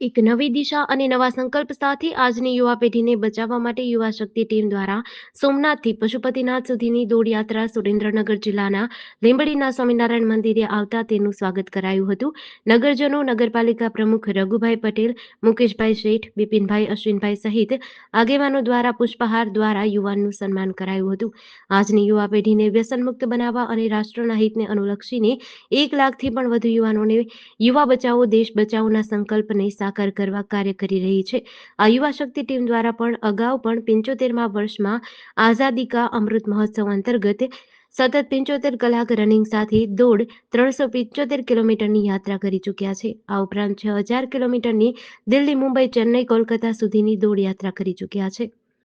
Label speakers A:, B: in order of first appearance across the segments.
A: એક નવી દિશા અને નવા સંકલ્પ સાથે આજની યુવા પેઢીને બચાવવા માટે યુવા શક્તિ ટીમ દ્વારા સોમનાથથી પશુપતિનાથ સુધીની દોડયાત્રા સુરેન્દ્રનગર જિલ્લાના લીંબડીના સ્વામિનારાયણ મંદિરે આવતા તેનું સ્વાગત કરાયું હતું. નગરજનો, નગરપાલિકા પ્રમુખ રઘુભાઈ પટેલ, મુકેશભાઈ શેઠ, બિપિનભાઈ અશ્વિનભાઈ સહિત આગેવાનો દ્વારા પુષ્પહાર દ્વારા યુવાનનું સન્માન કરાયું હતું. આજની યુવા પેઢીને વ્યસનમુક્ત બનાવવા અને રાષ્ટ્રના હિતને અનુલક્ષીને એક લાખથી પણ વધુ યુવાનોને, યુવા બચાવો, દેશ બચાવોના સંકલ્પને સાકાર કરવા કાર્ય કરી રહી છે. આ યુવા શક્તિ ટીમ દ્વારા પણ અગાઉ પણ પંચોતેરમા વર્ષમાં આઝાદી કા અમૃત મહોત્સવ અંતર્ગત સતત પંચોતેર કલાક રનિંગ સાથે દોડ ત્રણસો પિંચોતેર કિલોમીટરની યાત્રા કરી ચૂક્યા છે. આ ઉપરાંત છ હજાર કિલોમીટરની દિલ્હી મુંબઈ ચેન્નઈ કોલકાતા સુધીની દોડ યાત્રા કરી ચૂક્યા છે.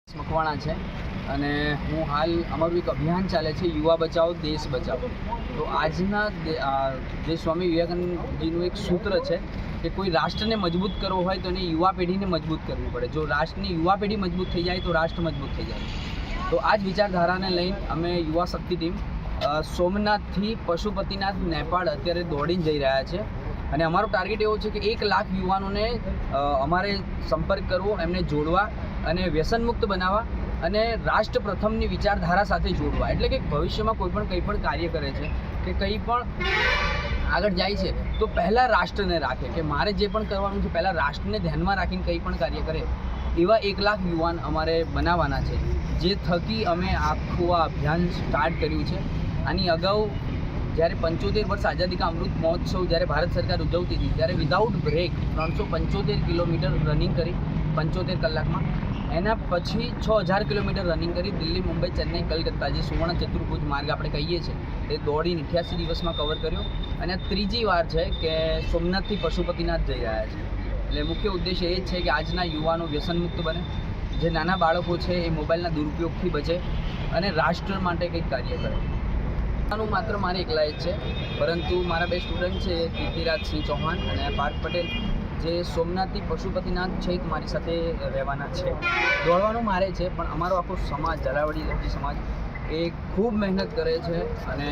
B: મકવાણા છે. અને હું હાલ અમારું એક અભિયાન ચાલે છે, યુવા બચાવો, દેશ બચાવો. તો આજના જે સ્વામી વિવેકાનંદજીનું એક સૂત્ર છે કે કોઈ રાષ્ટ્રને મજબૂત કરવો હોય તો એને યુવા પેઢીને મજબૂત કરવી પડે. જો રાષ્ટ્રની યુવા પેઢી મજબૂત થઈ જાય તો રાષ્ટ્ર મજબૂત થઈ જાય. તો આ જ વિચારધારાને લઈને અમે યુવા શક્તિ ટીમ સોમનાથથી પશુપતિનાથ નેપાળ અત્યારે દોડીને જઈ રહ્યા છે. અને અમારો ટાર્ગેટ એવો છે કે એક લાખ યુવાનોને અમારે સંપર્ક કરવો, એમને જોડવા અને વ્યસનમુક્ત બનાવવા. અને રાષ્ટ્ર પ્રથમની વિચારધારા સાથે જોડવા. એટલે કે ભવિષ્યમાં કોઈ પણ કંઈ પણ કાર્ય કરે છે કે કંઈ પણ આગળ જાય છે, તો પહેલાં રાષ્ટ્રને રાખે. કે મારે જે પણ કરવાનું છે, પહેલાં રાષ્ટ્રને ધ્યાનમાં રાખીને કંઈ પણ કાર્ય કરે, એવા એક લાખ યુવાન અમારે બનાવવાના છે. જે થકી અમે આખું આ અભિયાન સ્ટાર્ટ કર્યું છે. આની અગાઉ જ્યારે પંચોતેર વર્ષ આઝાદી કા અમૃત મહોત્સવ જ્યારે ભારત સરકાર ઉજવતી હતી, ત્યારે વિધાઉટ બ્રેક ત્રણસો પંચોતેર કિલોમીટર રનિંગ કરી પંચોતેર કલાકમાં. એના પછી છ હજાર કિલોમીટર રનિંગ કરી દિલ્હી, મુંબઈ, ચેન્નઈ, કલકત્તા, જે સુવર્ણ ચતુર્ભુજ માર્ગ આપણે કહીએ છીએ, એ દોડીને અઠ્યાસી દિવસમાં કવર કર્યો. અને ત્રીજી વાર છે કે સોમનાથથી પશુપતિનાથ જઈ રહ્યા છે. એટલે મુખ્ય ઉદ્દેશ્ય એ જ છે કે આજના યુવાનો વ્યસનમુક્ત બને. જે નાના બાળકો છે એ મોબાઈલના દુરુપયોગથી બચે અને રાષ્ટ્ર માટે કંઈક કાર્ય કરે. આનું માત્ર મારે એકલા જ છે, પરંતુ મારા બે સ્ટુડન્ટ છે કીર્તિરાજસિંહ ચૌહાણ અને પાર્થ પટેલ. જે સોમનાથથી પશુપતિનાથ છેક મારી સાથે રહેવાના છે. દોડવાનું મારે છે પણ અમારો આખો સમાજ ઝાલાવાડી લબ્જી સમાજ એ ખૂબ મહેનત કરે છે અને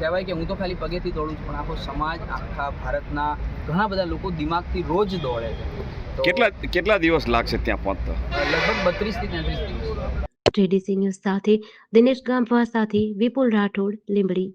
B: કહેવાય કે હું તો ખાલી પગેથી દોડું છું પણ આખો સમાજ આખા ભારતના ઘણા બધા લોકો દિમાગથી રોજ દોડે છે.
C: કેટલા કેટલા દિવસ લાગશે ત્યાં પહોંચતા?
B: લગભગ બત્રીસથી તેત્રીસ દિવસ.
A: ટીડીસી ન્યૂઝ સાથે દિનેશ ગામવા સાથે વિપુલ રાઠોડ લીંબડી.